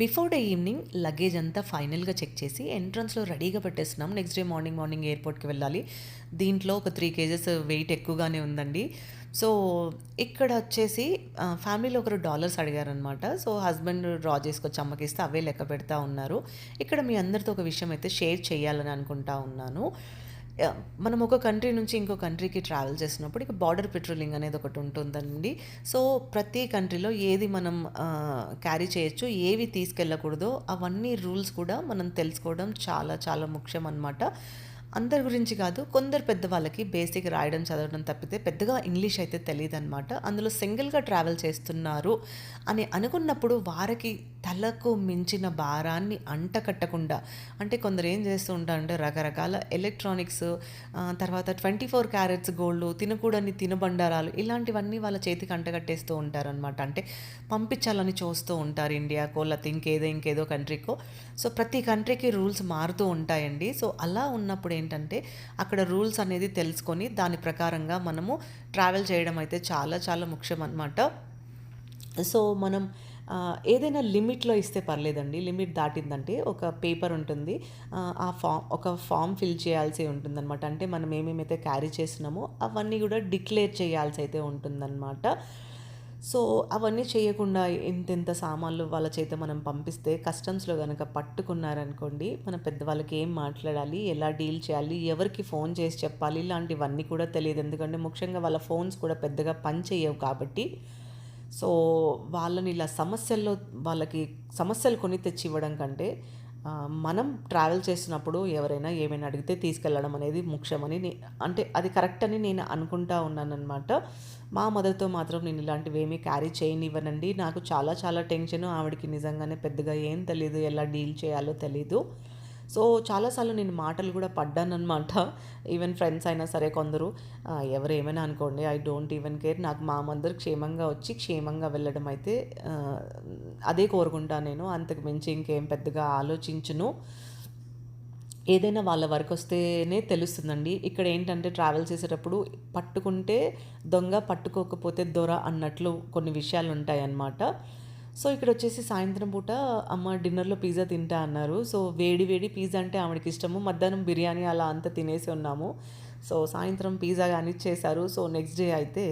Before day evening luggage అంతా ఫైనల్గా check చేసి ఎంట్రన్స్లో రెడీగా పెట్టేస్తున్నాం. నెక్స్ట్ డే మార్నింగ్ మార్నింగ్ ఎయిర్పోర్ట్కి వెళ్ళాలి. దీంట్లో ఒక త్రీ కేజెస్ వెయిట్ ఎక్కువగానే ఉందండి. సో ఇక్కడ వచ్చేసి ఫ్యామిలీలో ఒకరు డాలర్స్ అడిగారనమాట సో హస్బెండ్ డ్రా చేసుకొచ్చి అమ్మకి ఇస్తే అవే లెక్క పెడతా ఉన్నారు. ఇక్కడ మీ అందరితో ఒక విషయం అయితే షేర్ చేయాలని అనుకుంటా ఉన్నాను. మనం ఒక కంట్రీ నుంచి ఇంకో కంట్రీకి ట్రావెల్ చేసినప్పుడు ఇక బార్డర్ పెట్రోలింగ్ అనేది ఒకటి ఉంటుందండి. సో ప్రతి కంట్రీలో ఏది మనం క్యారీ చేయొచ్చు ఏవి తీసుకెళ్ళకూడదో అవన్నీ రూల్స్ కూడా మనం తెలుసుకోవడం చాలా చాలా ముఖ్యం అన్నమాట అందరి గురించి కాదు కొందరు పెద్దవాళ్ళకి బేసిక్ రాయడం చదవడం తప్పితే పెద్దగా ఇంగ్లీష్ అయితే తెలియదు అనమాట అందులో సింగిల్గా ట్రావెల్ చేస్తున్నారు అని అనుకున్నప్పుడు వారికి తలకు మించిన భారాన్ని అంట కట్టకుండా అంటే కొందరు ఏం చేస్తూ ఉంటారంటే రకరకాల ఎలక్ట్రానిక్స్ తర్వాత ట్వంటీ ఫోర్ క్యారెట్స్ గోల్డ్ తినకూడని తినబండారాలు ఇలాంటివన్నీ వాళ్ళ చేతికి అంటగట్టేస్తూ ఉంటారనమాట అంటే పంపించాలని చూస్తూ ఉంటారు ఇండియాకో లేకపోతే ఇంకేదో ఇంకేదో కంట్రీకో. సో ప్రతి కంట్రీకి రూల్స్ మారుతూ ఉంటాయండి. సో అలా ఉన్నప్పుడు ఏంటంటే అక్కడ రూల్స్ అనేది తెలుసుకొని దాని ప్రకారంగా మనము ట్రావెల్ చేయడం అయితే చాలా చాలా ముఖ్యం అనమాట సో మనం ఏదైనా లిమిట్లో ఇస్తే పర్లేదండి. లిమిట్ దాటిందంటే ఒక పేపర్ ఉంటుంది. ఆ, ఆ ఫామ్ ఒక ఫామ్ ఫిల్ చేయాల్సి ఉంటుందన్నమాట. అంటే మనం ఏమేమైతే క్యారీ చేస్తున్నామో అవన్నీ కూడా డిక్లేర్ చేయాల్సి అయితే ఉంటుందన్నమాట. సో అవన్నీ చేయకుండా ఇంతెంత సామాన్లు వాళ్ళ చేత మనం పంపిస్తే కస్టమ్స్లో కనుక పట్టుకున్నారనుకోండి మన పెద్దవాళ్ళకి ఏం మాట్లాడాలి ఎలా డీల్ చేయాలి ఎవరికి ఫోన్ చేసి చెప్పాలి ఇలాంటివన్నీ కూడా తెలియదు. ఎందుకంటే ముఖ్యంగా వాళ్ళ ఫోన్స్ కూడా పెద్దగా పని చేయవు కాబట్టి. సో వాళ్ళని ఇలా సమస్యల్లో వాళ్ళకి సమస్యలు కొని తెచ్చి ఇవ్వడం కంటే మనం ట్రావెల్ చేసినప్పుడు ఎవరైనా ఏమైనా అడిగితే తీసుకెళ్ళడం అనేది ముఖ్యమని నే- అంటే అది కరెక్ట్ అని నేను అనుకుంటా ఉన్నానన్నమాట. మా మదర్తో మాత్రం నేను ఇలాంటివి ఏమీ క్యారీ చేయనివ్వనండి. నాకు చాలా చాలా టెన్షన్ ఆవిడకి నిజంగానే పెద్దగా ఏం తెలియదు ఎలా డీల్ చేయాలో తెలీదు. సో చాలాసార్లు నేను మాటలు కూడా పడ్డానమాట ఈవెన్ ఫ్రెండ్స్ అయినా సరే కొందరు ఎవరు ఏమైనా అనుకోండి ఐ డోంట్ ఈవెన్ కేర్ నాకు మా మందరు క్షేమంగా వచ్చి క్షేమంగా వెళ్ళడం అయితే అదే కోరుకుంటాను నేను. అంతకు మించి ఇంకేం పెద్దగా ఆలోచించును. ఏదైనా వాళ్ళ వరకు వస్తేనే తెలుస్తుందండి. ఇక్కడ ఏంటంటే ట్రావెల్ చేసేటప్పుడు పట్టుకుంటే దొంగ పట్టుకోకపోతే దొర అన్నట్లు కొన్ని విషయాలు ఉంటాయి అన్నమాట సో ఇక్కడ వచ్చేసి సాయంత్రం పూట అమ్మ డిన్నర్లో పిజ్జా తింటా అన్నారు. సో వేడి వేడి పిజ్జా అంటే ఆవిడకి ఇష్టము. మధ్యాహ్నం బిర్యానీ అలా అంతా తినేసి ఉన్నాము. సో సాయంత్రం పిజ్జా కానీ చేశారు సో నెక్స్ట్ డే అయితే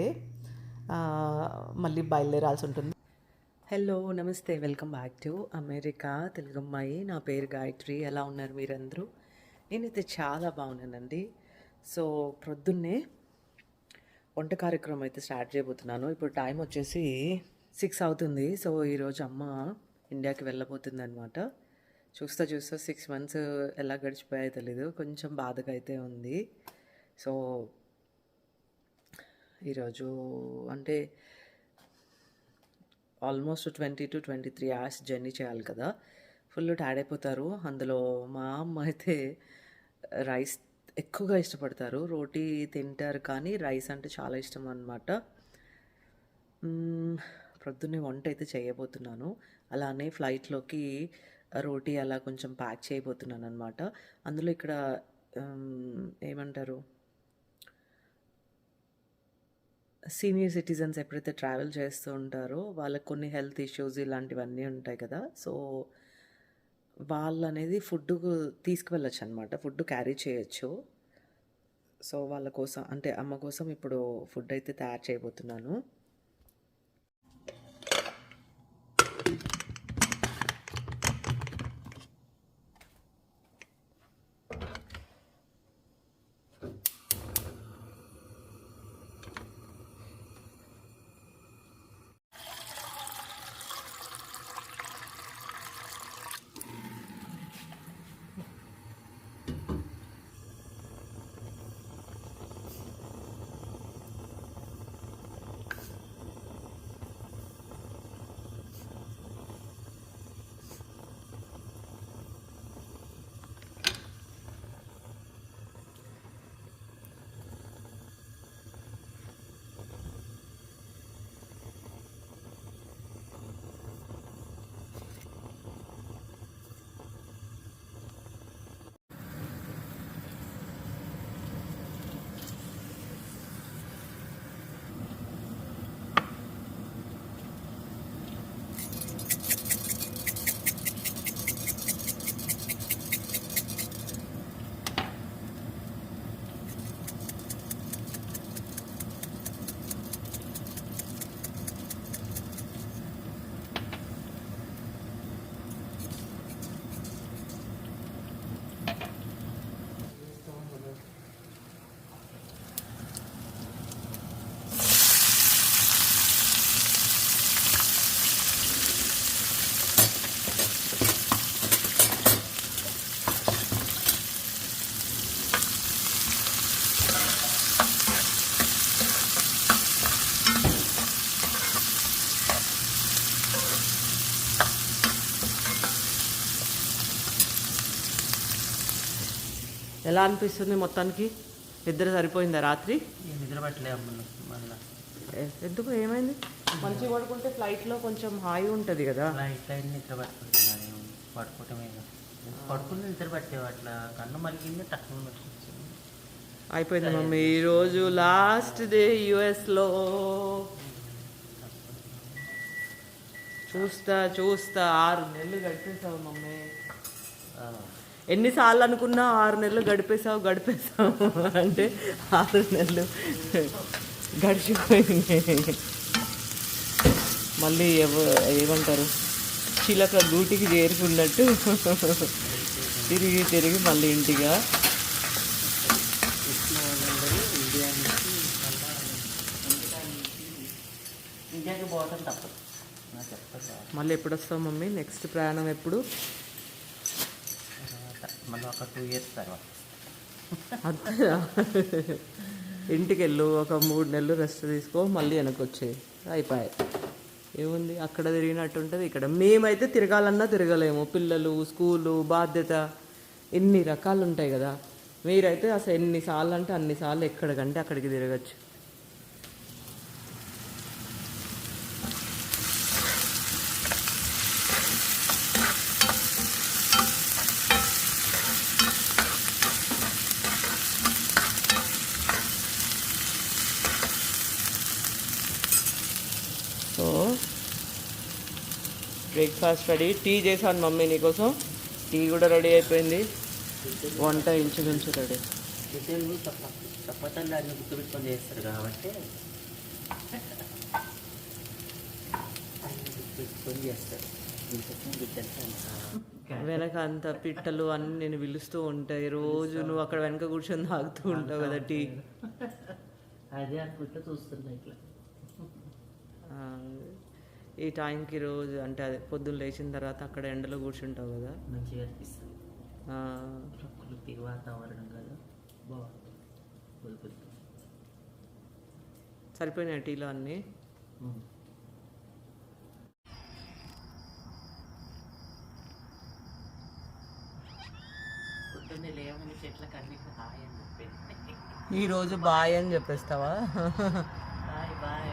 మళ్ళీ బయలుదేరాల్సి ఉంటుంది. హలో నమస్తే. Welcome back to America Telugu అమ్మాయి. నా పేరు గాయత్రి. ఎలా ఉన్నారు మీరందరూ? నేనైతే చాలా బాగున్నానండి. సో ప్రొద్దున్నే వంట కార్యక్రమం అయితే స్టార్ట్ చేయబోతున్నాను. ఇప్పుడు టైం వచ్చేసి సిక్స్ అవుతుంది. సో ఈరోజు అమ్మ ఇండియాకి వెళ్ళబోతుంది అనమాట చూస్తా చూస్తా సిక్స్ మంత్స్ ఎలా గడిచిపోయాయో తెలీదు. కొంచెం బాధగా అయితే ఉంది. సో ఈరోజు అంటే almost twenty two twenty three hours journey చేయాలి కదా. ఫుల్ టైర్డ్ అయిపోతారు. అందులో మా అమ్మ అయితే రైస్ ఎక్కువగా ఇష్టపడతారు. రోటీ తింటారు కానీ రైస్ అంటే చాలా ఇష్టం అనమాట ప్రొద్దున్నే వంట అయితే చేయబోతున్నాను. అలానే ఫ్లైట్లోకి రోటీ అలా కొంచెం ప్యాక్ చేయబోతున్నాను అనమాట అందులో ఇక్కడ ఏమంటారు? సీనియర్ సిటిజన్స్ ఎప్పుడైతే ట్రావెల్ చేస్తూ ఉంటారో వాళ్ళకి కొన్ని హెల్త్ ఇష్యూస్ ఇలాంటివన్నీ ఉంటాయి కదా. సో వాళ్ళు అనేది ఫుడ్ తీసుకువెళ్ళచ్చు అనమాట ఫుడ్ క్యారీ చేయొచ్చు. సో వాళ్ళ కోసం అంటే అమ్మ కోసం ఇప్పుడు ఫుడ్ అయితే తయారు చేయబోతున్నాను. ఎలా అనిపిస్తుంది మొత్తానికి? నిద్ర సరిపోయిందా రాత్రి? నిద్ర పట్టలే అమ్మలు మళ్ళీ. ఏ- ఎందుకు? ఏమైంది? మంచిగా పడుకుంటే ఫ్లైట్లో కొంచెం హాయి ఉంటుంది కదా. ఫ్లైట్ లైట్ నిద్ర పట్టుకుంటున్నాను పడుకోవటమే ఇక. పడుకుని నిద్ర పట్టేవి అట్లా? కన్ను మలిగింది తక్కువ అయిపోయింది మమ్మీ. ఈరోజు లాస్ట్ డే యుఎస్లో చూస్తా చూస్తా. ఆరు నెలలు గడిపేసావు మమ్మీ. ఎన్నిసార్లు అనుకున్నా ఆరు నెలలు గడిపేసావు గడిపేసావు అంటే ఆరు నెలలు గడిచిపోయింది. మళ్ళీ ఎవ ఏమంటారు? చిలక గూటికి చేరుకున్నట్టు తిరిగి తిరిగి మళ్ళీ ఇంటిగా మళ్ళీ ఎప్పుడు వస్తావు మమ్మీ? నెక్స్ట్ ప్రయాణం ఎప్పుడు? మళ్ళీ ఒక టూ ఇయర్స్ తర్వాత. అంతేనా? ఇంటికి వెళ్ళు ఒక మూడు నెలలు రెస్ట్ తీసుకో మళ్ళీ వెనక్కి వచ్చేయి అయిపోయాయి. ఏముంది? అక్కడ తిరిగినట్టు ఉంటుంది ఇక్కడ. మేమైతే తిరగాలన్నా తిరగలేము. పిల్లలు స్కూలు బాధ్యత ఎన్ని రకాలు ఉంటాయి కదా. మీరైతే అసలు ఎన్నిసార్లు అంటే అన్నిసార్లు ఎక్కడికంటే అక్కడికి తిరగచ్చు సో బ్రేక్ఫాస్ట్ రెడీ టీ చేశాను మమ్మీ నీకోసం. టీ కూడా రెడీ అయిపోయింది. వంట ఇంచుమించు రెడీ అన్ని గుర్తుపెట్టుకొని చేస్తారు కాబట్టి. గుర్తుపెట్టుకొని చేస్తారు. వెనక అంత పిట్టలు అన్ని నేను పిలుస్తూ ఉంటాయి రోజు నువ్వు అక్కడ వెనక కూర్చొని తాగుతూ ఉంటావు కదా టీ. అదే అనుకుంటే చూస్తున్నా ఇట్లా. ఆ, ఈ టైంకి రోజు అంటే అదే పొద్దున్న లేచిన తర్వాత అక్కడ ఎండలో కూర్చుంటావు కదా? మంచిగా అనిపిస్తుంది. ప్రకృతి వాతావరణం కదా సరిపోయినాయి టీలో అన్నీ? చెప్పేది ఈరోజు బాయ్ అని చెప్పేస్తావా? Bye bye.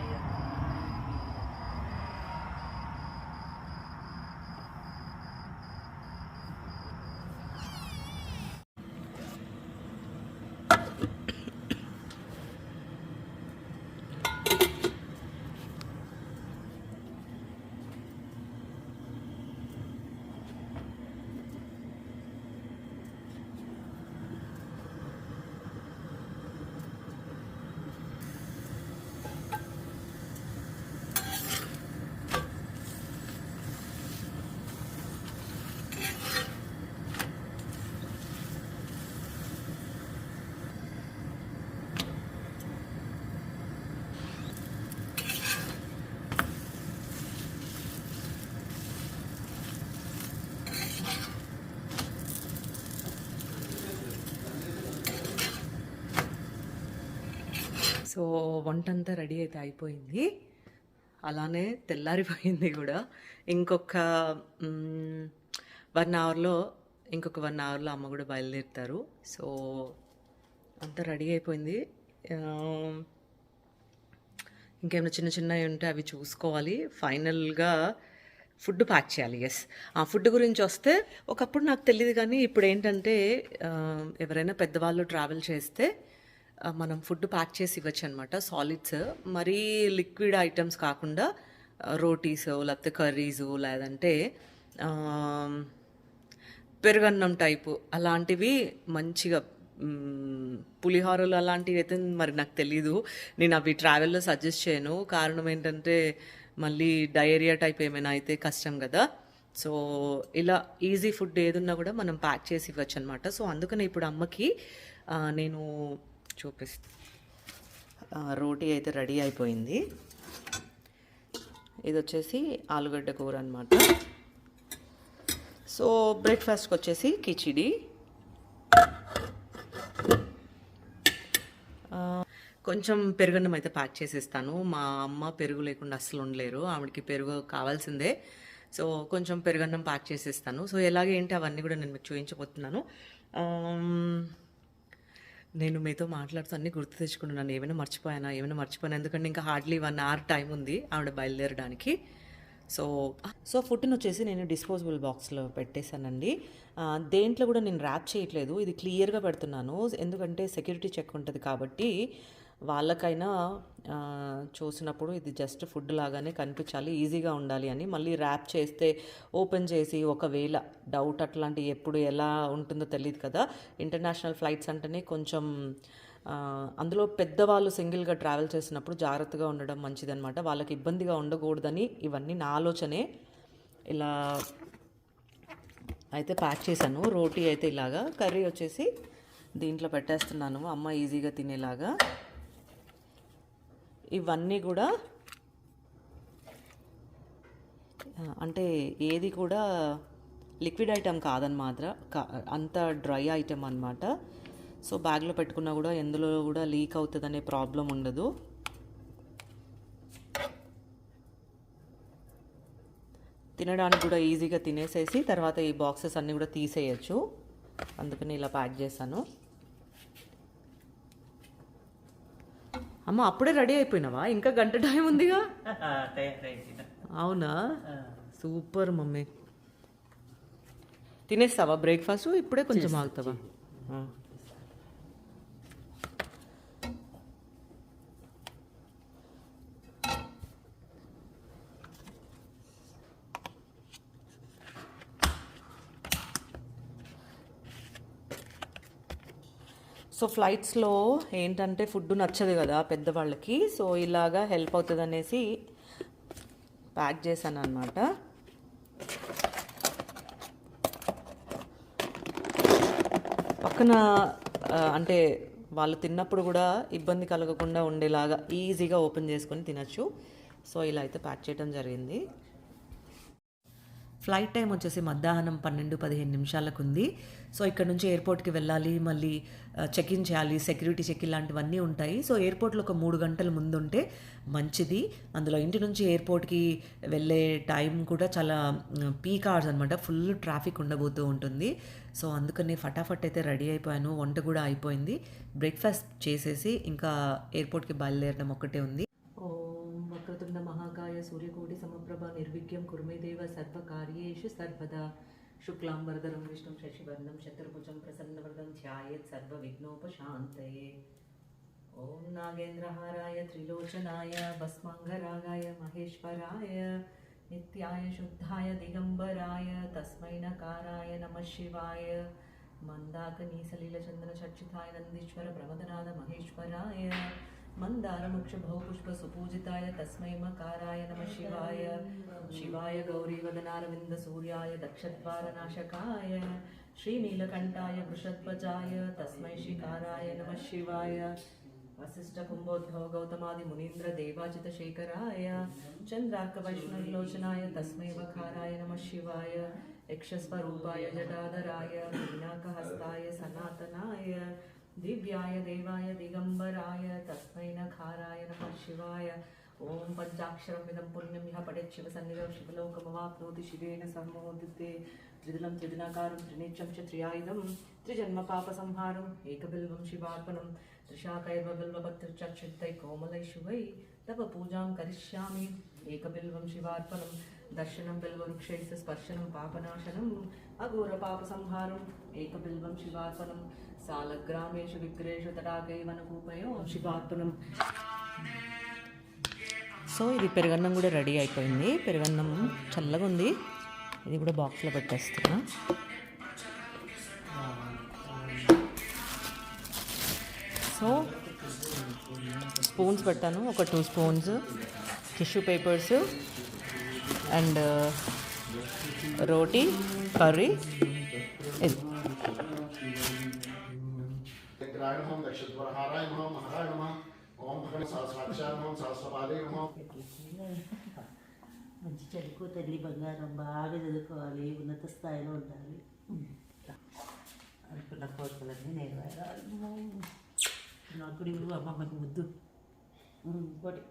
సో వంట అంతా రెడీ అయితే అయిపోయింది. అలానే తెల్లారిపోయింది కూడా. ఇంకొక వన్ అవర్లో ఇంకొక వన్ అవర్లో అమ్మ కూడా బయలుదేరుతారు. సో అంతా రెడీ అయిపోయింది. ఇంకేమైనా చిన్న చిన్నవి ఉంటే అవి చూసుకోవాలి. ఫైనల్గా ఫుడ్ ప్యాక్ చేయాలి. ఎస్ ఆ ఫుడ్ గురించి వస్తే ఒకప్పుడు నాకు తెలియదు కానీ ఇప్పుడు ఏంటంటే ఎవరైనా పెద్దవాళ్ళు ట్రావెల్ చేస్తే మనం ఫుడ్ ప్యాక్ చేసి ఇవ్వచ్చు అనమాట సాలిడ్స్ మరీ లిక్విడ్ ఐటమ్స్ కాకుండా రోటీస్ లేకపోతే కర్రీస్ లేదంటే పెరుగన్నం టైపు అలాంటివి మంచిగా పులిహోరలు అలాంటివి అయితే మరి నాకు తెలీదు. నేను అవి ట్రావెల్లో సజెస్ట్ చేయను. కారణం ఏంటంటే మళ్ళీ డయేరియా టైప్ ఏమైనా అయితే కష్టం కదా. సో ఇలా ఈజీ ఫుడ్ ఏదున్నా కూడా మనం ప్యాక్ చేసి ఇవ్వచ్చు అనమాట సో అందుకని ఇప్పుడు అమ్మకి నేను చూపిస్తాను రోటీ అయితే రెడీ అయిపోయింది. ఇది వచ్చేసి ఆలుగడ్డ కూర అనమాట సో బ్రేక్ఫాస్ట్కి వచ్చేసి కిచిడి. కొంచెం పెరుగన్నం అయితే ప్యాక్ చేసేస్తాను. మా అమ్మ పెరుగు లేకుండా అస్సలు ఉండలేరు. ఆవిడకి పెరుగు కావాల్సిందే. సో కొంచెం పెరుగన్నం ప్యాక్ చేసేస్తాను. సో ఎలాగే ఏంటి అవన్నీ కూడా నేను మీకు చూపించబోతున్నాను నేను మీతో మాట్లాడుతూ అన్నీ గుర్తు తెచ్చుకున్నాను ఏమైనా మర్చిపోయానా ఏమైనా మర్చిపోయాను? ఎందుకంటే ఇంకా హార్డ్లీ వన్ అవర్ టైం ఉంది ఆవిడ బయలుదేరడానికి. సో సో ఫుడ్ని వచ్చేసి నేను డిస్పోజబుల్ బాక్స్లో పెట్టేశానండి. దేంట్లో కూడా నేను ర్యాప్ చేయట్లేదు. ఇది క్లియర్గా పెడుతున్నాను. ఎందుకంటే సెక్యూరిటీ చెక్ ఉంటుంది కాబట్టి వాళ్ళకైనా చూసినప్పుడు ఇది జస్ట్ ఫుడ్ లాగానే కనిపించాలి ఈజీగా ఉండాలి అని మళ్ళీ ర్యాప్ చేస్తే ఓపెన్ చేసి ఒకవేళ డౌట్ అట్లాంటి ఎప్పుడు ఎలా ఉంటుందో తెలియదు కదా. ఇంటర్నేషనల్ ఫ్లైట్స్ అంటేనే కొంచెం అందులో పెద్దవాళ్ళు సింగిల్గా ట్రావెల్ చేసినప్పుడు జాగ్రత్తగా ఉండడం మంచిదన్నమాట. వాళ్ళకి ఇబ్బందిగా ఉండకూడదని ఇవన్నీ నా ఆలోచనే. ఇలా అయితే ప్యాక్ చేశాను. రోటీ అయితే ఇలాగా కర్రీ వచ్చేసి దీంట్లో పెట్టేస్తున్నాను. అమ్మ ఈజీగా తినేలాగా. ఇవన్నీ కూడా అంటే ఏది కూడా లిక్విడ్ ఐటెం కాదనమాట. అంత డ్రై ఐటెం అనమాట సో బ్యాగ్లో పెట్టుకున్నా కూడా ఎందులో కూడా లీక్ అవుతుందనే ప్రాబ్లం ఉండదు. తినడానికి కూడా ఈజీగా తినేసేసి తర్వాత ఈ బాక్సెస్ అన్నీ కూడా తీసేయచ్చు. అందుకని ఇలా ప్యాక్ చేశాను. అమ్మ అప్పుడే రెడీ అయిపోయినావా? ఇంకా గంట టైం ఉందిగా? అవునా? Super mummy. తినేస్తావా బ్రేక్ఫాస్ట్? ఇప్పుడే కొంచెం ఆగుతావా? సో ఫ్లైట్స్లో ఏంటంటే ఫుడ్ నచ్చదు కదా పెద్దవాళ్ళకి. సో ఇలాగా హెల్ప్ అవుతుంది అనేసి ప్యాక్ చేశాను అనమాట పక్కన అంటే వాళ్ళు తిన్నప్పుడు కూడా ఇబ్బంది కలగకుండా ఉండేలాగా ఈజీగా ఓపెన్ చేసుకొని తినచ్చు. సో ఇలా అయితే ప్యాక్ చేయడం జరిగింది. ఫ్లైట్ టైం వచ్చేసి మధ్యాహ్నం పన్నెండు పదిహేను నిమిషాలకు ఉంది సో ఇక్కడ నుంచి ఎయిర్పోర్ట్కి వెళ్ళాలి మళ్ళీ చెక్ ఇన్ చేయాలి సెక్యూరిటీ చెక్ ఇలాంటివన్నీ ఉంటాయి. సో ఎయిర్పోర్ట్లో ఒక మూడు గంటల ముందు ఉంటే మంచిది. అందులో ఇంటి నుంచి ఎయిర్పోర్ట్కి వెళ్ళే టైం కూడా చాలా పీక్ అవర్స్ అనమాట ఫుల్ ట్రాఫిక్ ఉండబోతూ ఉంటుంది. సో అందుకని ఫటాఫట్ అయితే రెడీ అయిపోయాను. వంట కూడా అయిపోయింది. బ్రేక్ఫాస్ట్ చేసేసి ఇంకా ఎయిర్పోర్ట్కి బయలుదేరడం ఒక్కటే ఉంది. சர்வகாரியேஷு சர்வதா शुक्लां वरदरं विष्णुं शशिवर्णं शत्रुभुजं प्रसन्नवरदं ध्यायेत् सर्वविघ्नोपशान्तये ॐ नागेन्द्रहाराय त्रिलोचनाय भस्माङ्गरागाय महेश्वराय नित्याय शुद्धाय दिगम्बराय तस्मै नकाराय नमः शिवाय मन्दाकनीसलीलचन्द्रचर्चिताय नन्दीश्वरप्रमदनाथ महेश्वराय मन्दारमुक्ष बहुपुष्पसुपूजिताय तस्मै मकाराय नमः शिवाय। शिवाय गौरीवदनारविन्दसूर्याय दक्षद्वारनाशकाय, श्रीनीलकण्ठाय वृषध्वजाय तस्मै शिकाराय नमः शिवाय। वसिष्ठकुम्भोद्भव गौतमादिमुनीन्द्रदेवाजितशेखराय चन्द्रार्कवैष्णवलोचनाय तस्मै वकाराय नमः शिवाय। यक्षस्वरूपाय जटाधराय, मीनाकहस्ताय सनातनाय దేవాచిత శేఖరాయ చంద్రార్క వైష్ణవిలోచనాయ తస్మై వకారాయ నమ శివాయ యక్షస్వరూపాయ జటాధరాయ పినాకహస్తాయ సనాతనాయ దివ్యాయ దేవాయ దిగంబరాయ తస్మై నఖారాయ నమ శివాయ ఓం పంచాక్షరం విదం పుణ్యం ఇహ పఠేత్ శివ సన్నిధం శివలోకమవాప్నోతి శివేన సమ్మోదితే త్రిదిలం త్రిదినాకారం త్రినేత్రం చ త్రియాయుధం త్రిజన్మ పాప సంహారం ఏకబిల్వం सालग्रामेषु विग्रहेषु तडागैव नूपयो शिवात्मनं సో ఇది పెరుగన్నం కూడా రెడీ అయిపోయింది. పెరుగన్నం చల్లగా ఉంది. ఇది కూడా బాక్స్లో పెట్టేస్తున్నా. సో స్పూన్స్ పెట్టాను. ఒక two spoons tissue papers and roti curry ఇది. ఓం నమః సహస్రపాదే నమః మంచి చదువుకో తల్లి బంగారం బాగా చదువుకోవాలి ఉన్నత స్థాయిలో ఉండాలి అనుకున్న కోరికలన్నీ నెరవేరాలి నాకు కూడా ఇవ్వు అమ్మమ్మకి ముద్దు ఇంకోటి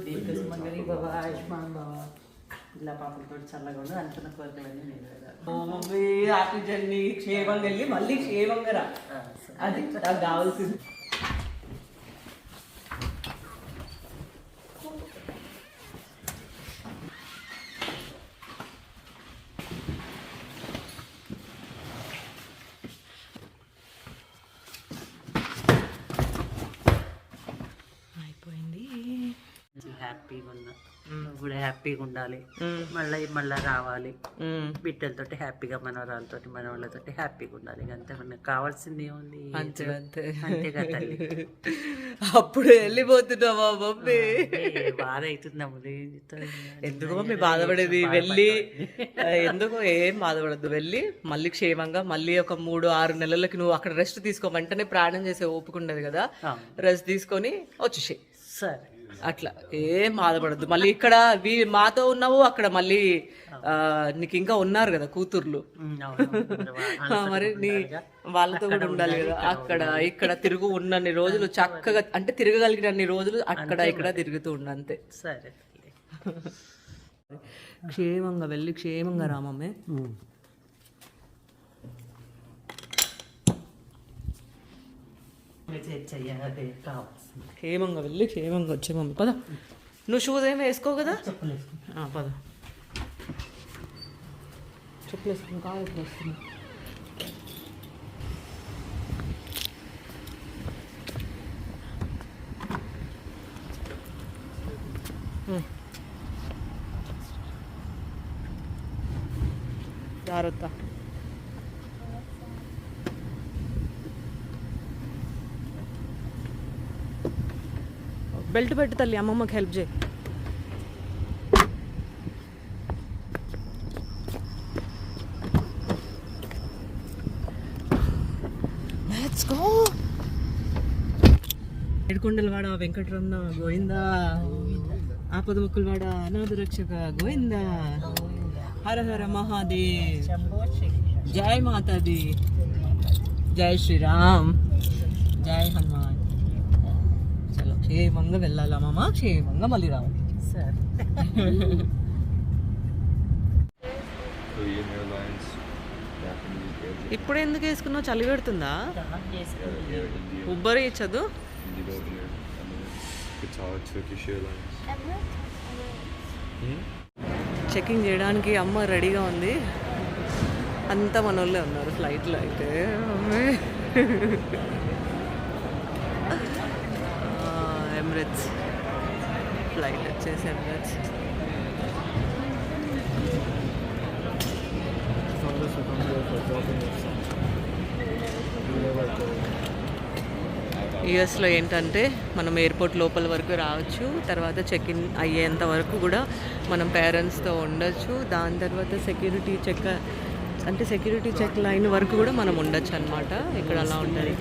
దీర్ఘసుమంగళి భవ ఆయుష్మాన్ భవ ఇలా పాపలతో చల్లగా ఉండు అనుకున్న కోరికలన్నీ హ్యాపీ జర్నీ క్షేమంగా వెళ్ళి మళ్ళీ క్షేమంగా రా. అది నాకు కావాల్సింది అయిపోయింది హ్యాపీగా ఉన్నా. నువ్వు కూడా హ్యాపీగా ఉండాలి. మళ్ళీ మళ్ళీ రావాలి. బిడ్డలతోటి హ్యాపీగా మనవరాలతోటి మనవాళ్ళతోటి హ్యాపీగా ఉండాలి. అంతే మనకు కావాల్సింది ఏముంది? అంతే అంతేగా తల్లి. అప్పుడు వెళ్ళిపోతున్నావా మమ్మీ? బాధ అవుతుంది అమ్ములు ఏం చెప్తావు? ఎందుకు మమ్మీ బాధపడేది? వెళ్ళి ఎందుకు ఏం బాధపడద్దు. వెళ్ళి మళ్ళీ క్షేమంగా మళ్ళీ ఒక మూడు ఆరు నెలలకి నువ్వు అక్కడ రెస్ట్ తీసుకో. వెంటనే ప్రయాణం చేసే ఓపిక ఉండదు కదా. రెస్ట్ తీసుకొని వచ్చేసేయి. సరే. అట్లా. ఏం బాధపడద్దు. మళ్ళీ ఇక్కడ వీ మాతో ఉన్నావు అక్కడ మళ్ళీ ఆ, నీకు ఇంకా ఉన్నారు కదా కూతుర్లు. మరి నీ వాళ్ళతో కూడా ఉండాలి కదా. అక్కడ ఇక్కడ తిరుగు ఉన్నన్ని రోజులు చక్కగా అంటే తిరగగలిగినన్ని రోజులు అక్కడ ఇక్కడ తిరుగుతూ ఉండు అంతే. సరే క్షేమంగా వెళ్ళి క్షేమంగా రామమ్మే. చెయ్యాలి కావాల్సింది క్షేమంగా వెళ్ళి క్షేమంగా వచ్చే మమ్మీ. పద. నువ్వు షూస్ ఏమి వేసుకో కదా? పద. చెప్పులు వేసుకుని కాదు ఎప్పుడు వస్తుంది జాగ్రత్త. బెల్ట్ పెట్టు తల్లి అమ్మమ్మకి హెల్ప్ చేయి. ఏడుకొండలవాడ వెంకటరమణ గోవిందా. ఆపద ముక్కులవాడ అనాథ రక్షక గోవిందా. హర హర మహాదేవ్. జై మాతాది. జై శ్రీరామ్. జై హనుమాన్. చలో క్షేమంగా వెళ్ళాలా మామ? క్షేమంగా మళ్ళీ రావాలి. సరే. ఇప్పుడు ఎందుకు వేసుకున్నావు? చలి పెడుతుందా? ఉబ్బరి ఇచ్చదు? Airlines. Hmm? చెకింగ్ చేయడానికి అమ్మ రెడీగా ఉంది. అంతా మన వాళ్ళే ఉన్నారు ఫ్లైట్లో అయితే. ఎమిరేట్స్ ఫ్లైట్ వచ్చేసి ఎమిరేట్స్. యుఎస్లో ఏంటంటే మనం ఎయిర్పోర్ట్ లోపల వరకు రావచ్చు తర్వాత చెక్ ఇన్ అయ్యేంత వరకు కూడా మనం పేరెంట్స్తో ఉండొచ్చు. దాని తర్వాత సెక్యూరిటీ చెక్ అంటే సెక్యూరిటీ చెక్ లైన్ వరకు కూడా మనం ఉండొచ్చు అనమాట ఇక్కడ అలా ఉంటుంది.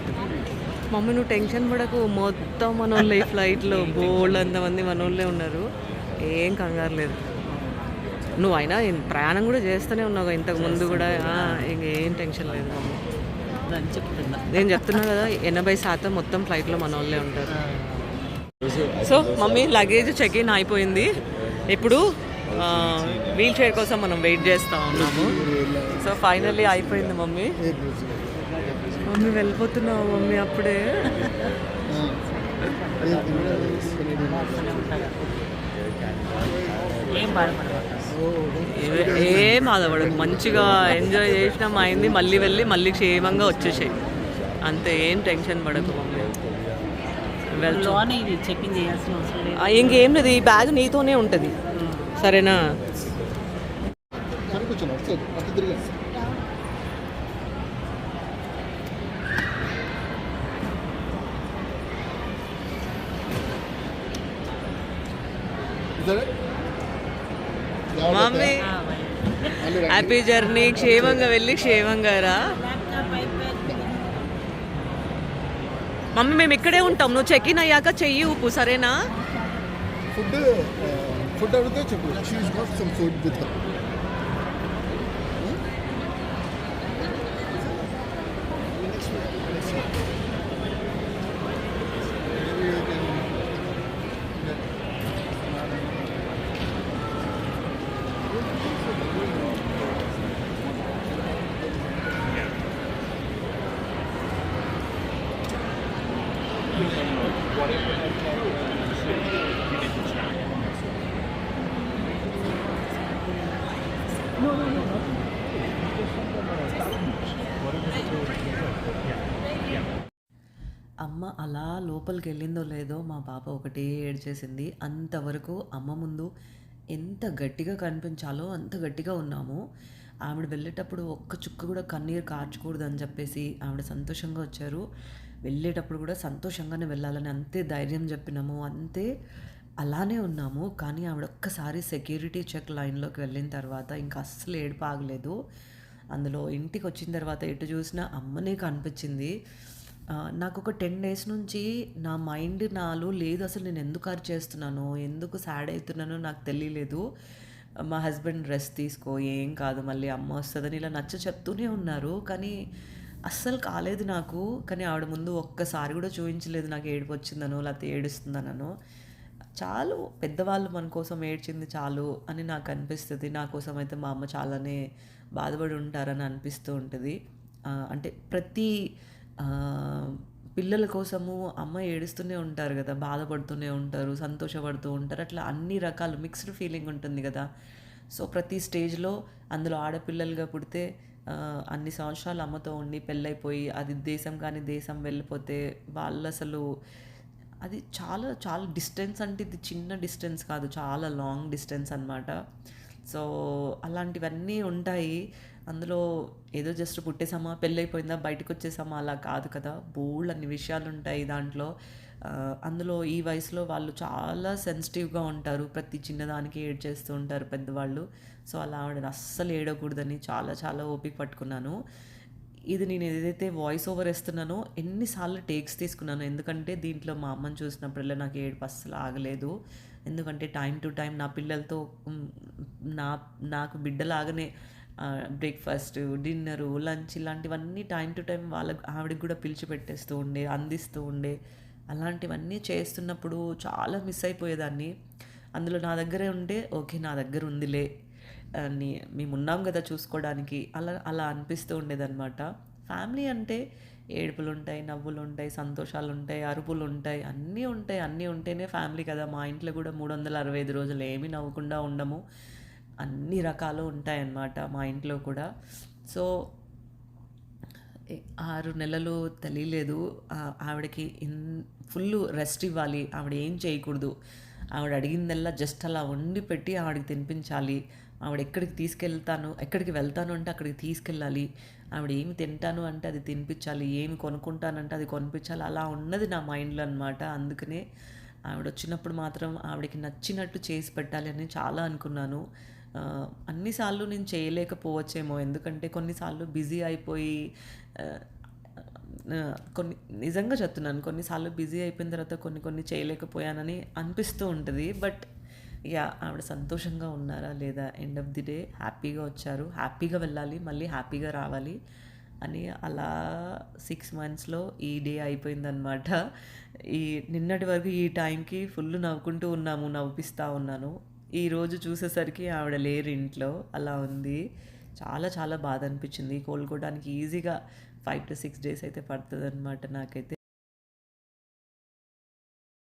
మమ్మీ నువ్వు టెన్షన్ పడకు. మొత్తం మన వాళ్ళే ఈ ఫ్లైట్లో బోల్డ్ అంతమంది మన వాళ్ళే ఉన్నారు. ఏం కంగారు లేదు. నువ్వు అయినా ప్రయాణం కూడా చేస్తూనే ఉన్నావు ఇంతకు ముందు కూడా. ఇంకేం టెన్షన్ లేదు మమ్మీ. నేను చెప్తున్నా కదా ఎనభై శాతం మొత్తం ఫ్లైట్లో మన వాళ్ళే ఉంటారు so mummy luggage check in అయిపోయింది. ఇప్పుడు వీల్ చైర్ కోసం మనం వెయిట్ చేస్తూ ఉన్నాము. సో ఫైనల్లీ అయిపోయింది మమ్మీ. మమ్మీ వెళ్ళిపోతున్నావు మమ్మీ అప్పుడే. ఏం బాధపడకు మంచిగా ఎంజాయ్ చేసినాం అయింది మళ్ళీ వెళ్ళి మళ్ళీ క్షేమంగా వచ్చేసాయి. అంతే ఏం టెన్షన్ పడకు మమ్మీ. ఇంకేం లేదు ఈ బ్యాగ్ నీతోనే ఉంటుంది. సరేనా కానీ కూర్చోండి అటు సైడ్ అటు తిరిగండి సరే మమ్మీ హ్యాపీ జర్నీ క్షేమంగా వెళ్ళి క్షేమంగా రా. మమ్మీ మేము ఇక్కడే ఉంటాం. నువ్వు చెక్ ఇన్ అయ్యాక చెయ్యి ఊపు సరేనా? ఫుడ్ ఫుడ్ అడిగితే చెప్పు. గాట్ సమ్ ఫుడ్ అమ్మ అలా లోపలికి వెళ్ళిందో లేదో మా పాప ఒకటే ఏడ్చేసింది. అంతవరకు అమ్మ ముందు ఎంత గట్టిగా కనిపించాలో అంత గట్టిగా ఉన్నాము. ఆవిడ వెళ్ళేటప్పుడు ఒక్క చుక్క కూడా కన్నీరు కార్చకూడదు అని చెప్పేసి ఆవిడ సంతోషంగా వచ్చారు. వెళ్ళేటప్పుడు కూడా సంతోషంగానే వెళ్ళాలని అంతే ధైర్యం చెప్పినాము. అంతే అలానే ఉన్నాము. కానీ ఆవిడ ఒక్కసారి సెక్యూరిటీ చెక్ లైన్లోకి వెళ్ళిన తర్వాత ఇంకా అస్సలు ఏడుపు అందులో ఇంటికి వచ్చిన తర్వాత ఎటు చూసినా అమ్మనే కనిపించింది. నాకు ఒక టెన్ డేస్ నుంచి నా మైండ్ నాలో లేదు అసలు నేను ఎందుకు అరి చేస్తున్నానో ఎందుకు సాడ్ అవుతున్నానో నాకు తెలియలేదు. మా హస్బెండ్ రెస్ట్ తీసుకో ఏం కాదు మళ్ళీ అమ్మ వస్తుందని ఇలా నచ్చ చెప్తూనే ఉన్నారు. కానీ అస్సలు కాలేదు నాకు కానీ ఆవిడ ముందు ఒక్కసారి కూడా చూపించలేదు నాకు ఏడుపు వచ్చిందనో లేకపోతే ఏడుస్తుందనో. చాలు పెద్దవాళ్ళు మన కోసం ఏడ్చింది చాలు అని నాకు అనిపిస్తుంది. నా కోసం అయితే మా అమ్మ చాలానే బాధపడి ఉంటారని అనిపిస్తూ ఉంటుంది. అంటే ప్రతి పిల్లల కోసము అమ్మ ఏడుస్తూనే ఉంటారు కదా బాధపడుతూనే ఉంటారు సంతోషపడుతూ ఉంటారు అట్లా అన్ని రకాలు మిక్స్డ్ ఫీలింగ్ ఉంటుంది కదా. సో ప్రతి స్టేజ్లో అందులో ఆడపిల్లలుగా పుడితే అన్ని సంవత్సరాలు అమ్మతో ఉండి పెళ్ళైపోయి అది దేశం కానీ దేశం వెళ్ళిపోతే వాళ్ళు అసలు అది చాలా చాలా డిస్టెన్స్ అంటే ఇది చిన్న డిస్టెన్స్ కాదు చాలా లాంగ్ డిస్టెన్స్ అనమాట సో అలాంటివన్నీ ఉంటాయి. అందులో ఏదో జస్ట్ పుట్టేసామా పెళ్ళైపోయిందా బయటకు వచ్చేసామా అలా కాదు కదా. బోల్డ్ అన్ని విషయాలు ఉంటాయి దాంట్లో. అందులో ఈ వయసులో వాళ్ళు చాలా సెన్సిటివ్గా ఉంటారు. ప్రతి చిన్నదానికి ఏడ్ చేస్తూ ఉంటారు పెద్దవాళ్ళు. సో అలా ఆవిడని అస్సలు ఏడకూడదని చాలా చాలా ఓపిక పట్టుకున్నాను. ఇది నేను ఏదైతే వాయిస్ ఓవర్ ఇస్తున్నానో ఎన్నిసార్లు టేక్స్ తీసుకున్నాను. ఎందుకంటే దీంట్లో మా అమ్మని చూసినప్పుడల్లా నాకు ఏడుపు అస్సలు ఆగలేదు. ఎందుకంటే టైం టు టైం నా పిల్లలతో నా నాకు బిడ్డలాగనే బ్రేక్ఫాస్ట్ డిన్నరు లంచ్ ఇలాంటివన్నీ టైం టు టైం వాళ్ళకి ఆవిడకి కూడా పిలిచి పెట్టేస్తూ ఉండే అందిస్తూ ఉండే. అలాంటివన్నీ చేస్తున్నప్పుడు చాలా మిస్ అయిపోయేదాన్ని. అందులో నా దగ్గరే ఉంటే ఓకే నా దగ్గర ఉందిలే. అని మేము ఉన్నాం కదా చూసుకోవడానికి. అలా అలా అనిపిస్తూ ఉండేదన్నమాట. ఫ్యామిలీ అంటే ఏడుపులు ఉంటాయి నవ్వులు ఉంటాయి సంతోషాలు ఉంటాయి అరుపులు ఉంటాయి అన్నీ ఉంటాయి. అన్నీ ఉంటేనే ఫ్యామిలీ కదా. మా ఇంట్లో కూడా మూడు వందల అరవై ఐదు రోజులు ఏమీ నవ్వకుండా ఉండము. అన్ని రకాలు ఉంటాయన్నమాట మా ఇంట్లో కూడా. సో ఆరు నెలలు తెలియలేదు. ఆవిడకి ఇన్ ఫుల్ రెస్ట్ ఇవ్వాలి. ఆవిడ ఏం చేయకూడదు. ఆవిడ అడిగిందల్లా జస్ట్ అలా వండి పెట్టి ఆవిడకి తినిపించాలి. ఆవిడ ఎక్కడికి తీసుకెళ్తాను ఎక్కడికి వెళ్తాను అంటే అక్కడికి తీసుకెళ్ళాలి. ఆవిడ ఏమి తింటాను అంటే అది తినిపించాలి. ఏమి కొనుక్కుంటానంటే అది కొనిపించాలి. అలా ఉన్నది నా మైండ్లో అనమాట అందుకనే ఆవిడ వచ్చినప్పుడు మాత్రం ఆవిడకి నచ్చినట్టు చేసి పెట్టాలి అని చాలా అనుకున్నాను. అన్నిసార్లు నేను చేయలేకపోవచ్చేమో. ఎందుకంటే కొన్నిసార్లు బిజీ అయిపోయి కొన్ని నిజంగా చెప్తున్నాను కొన్నిసార్లు బిజీ అయిపోయిన తర్వాత కొన్ని కొన్ని చేయలేకపోయానని అనిపిస్తూ ఉంటుంది. బట్ యా ఆవిడ సంతోషంగా ఉన్నారా లేదా ఎండ్ ఆఫ్ ది డే హ్యాపీగా వచ్చారు హ్యాపీగా వెళ్ళాలి మళ్ళీ హ్యాపీగా రావాలి అని అలా సిక్స్ మంత్స్లో ఈ డే అయిపోయిందనమాట ఈ నిన్నటి వరకు ఈ టైంకి ఫుల్ నవ్వుకుంటూ ఉన్నాము నవ్విస్తూ ఉన్నాను. ఈ రోజు చూసేసరికి ఆవిడ లేరు ఇంట్లో అలా ఉంది. చాలా చాలా బాధ అనిపించింది. కోలుకోవడానికి ఈజీగా ఫైవ్ టు సిక్స్ డేస్ అయితే పడుతుంది అనమాట నాకైతే.